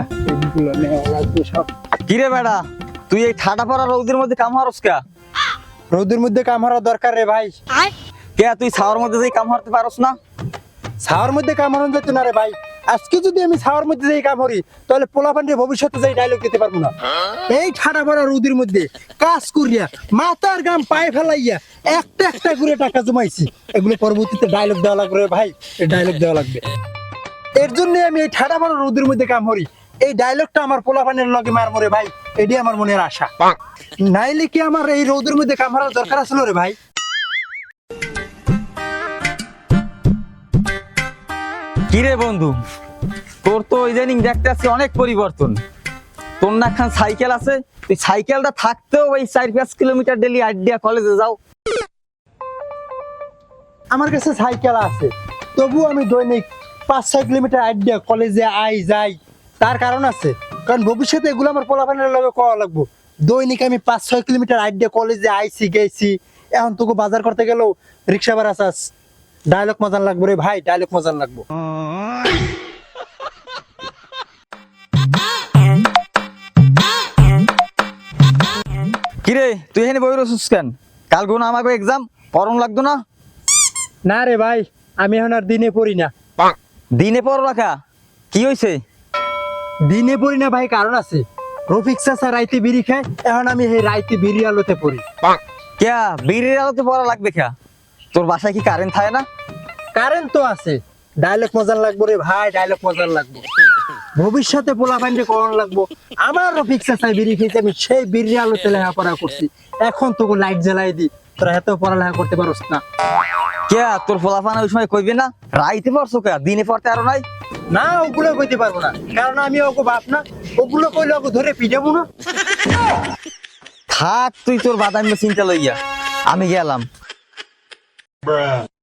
এগুলো নেওয়া লাগবে সব। কিরে বেড়া তুই এই ঠাডা পড়া রৌদের মধ্যে কাম হারস কে? রোদের মধ্যে কাম হারা দরকার রে ভাই। কে তুই ছাওয়ার মধ্যে যাই কাম হারতে পারস না? ছাওয়ার মধ্যে কাম হারানো যেত না রে ভাই। আজকে যদি আমি ছাওয়ার মধ্যে যাই কাম হরি তাহলে পোলাপান্ডে ভবিষ্যতে যাই ডায়লগ দিতে পারব না। এই ঠাডা পড়া রোদের মধ্যে কাজ করিয়া মাথার গাম পায়ে ফেলাইয়া একটা একটা করে টাকা জমাইছি। এগুলো পরবর্তীতে ডায়লগ দেওয়া লাগবে রে ভাই। ডায়লগ দেওয়া লাগবে। এর জন্য আমি এই ঠাডা পড়া রোদের মধ্যে কাম হরি এই ডায়লগটা আমার পোলাপানের লগে মার মরে ভাই। এটি আমার মনের আশা। নাইলে কি আমার এই রোদের মধ্যে কাম হারার দরকার আছিল রে ভাই? কিরে বন্ধু? তোর তো ইদানিং দেখতে আসছি অনেক পরিবর্তন। তোর না খান সাইকেল আছে। তুই সাইকেলটা থাকতেও ওই চার পাঁচ কিলোমিটার ডেলি আইডিয়া কলেজে যাও। আমার কাছে সাইকেল আছে। তবু আমি দৈনিক পাঁচ ছয় কিলোমিটার আইডিয়া কলেজে আই যাই। তার কারণ আছে কারণ ভবিষ্যতে এগুলো আমার পোলাপানের লগে করা লাগবো। দৈনিক আমি পাঁচ ছয় কিলোমিটার আইডিয়া কলেজে আইছি গেছি। এখন তোকে বাজার করতে গেলেও রিক্সা ভাড়া চাস। ডায়লগ মজান লাগবো রে ভাই ডায়লগ মজান লাগবো। কিরে তুই এখানে বই রসুস কেন? কাল গুণ আমাকে এক্সাম পড়ন লাগতো না? না রে ভাই আমি এখন আর দিনে পড়ি না। দিনে পড় রাখা। কি হয়েছে দিনে পড়ি না ভাই কারণ আছে। রফিক চাচা রাইতে বিড়ি খায় এখন আমি এই রাইতে বিড়ি আলোতে পড়ি। ক্যা বিড়ির আলোতে পড়া লাগবে ক্যা? তোর বাসায় কি কারেন্ট থাকে না? কারেন্ট তো আছে। ডায়লগ মজার লাগবো রে ভাই ডায়লগ মজার লাগবো। ভবিষ্যতে পোলা পান্ডে করণ লাগবো? আমার রফিক চাচাই বিড়ি খেয়েছে আমি সেই বিড়ি আলোতে লেখাপড়া করছি। এখন তোকে লাইট জ্বালাই দি তোরা এত পড়ালেখা করতে পারস না। ক্যা তোর ফলাফানা ওই সময় কইবে না? রাইতে পারছ কে? দিনে পড়তে আরও নাই? না ওগুলো কইতে পারব না। কারণ আমি ওকে বাপ না। ওগুলো কইলে ওকে ধরে পিটাবো না। থাক তুই তোর বাদামি চিন্তা লইয়া। আমি গেলাম।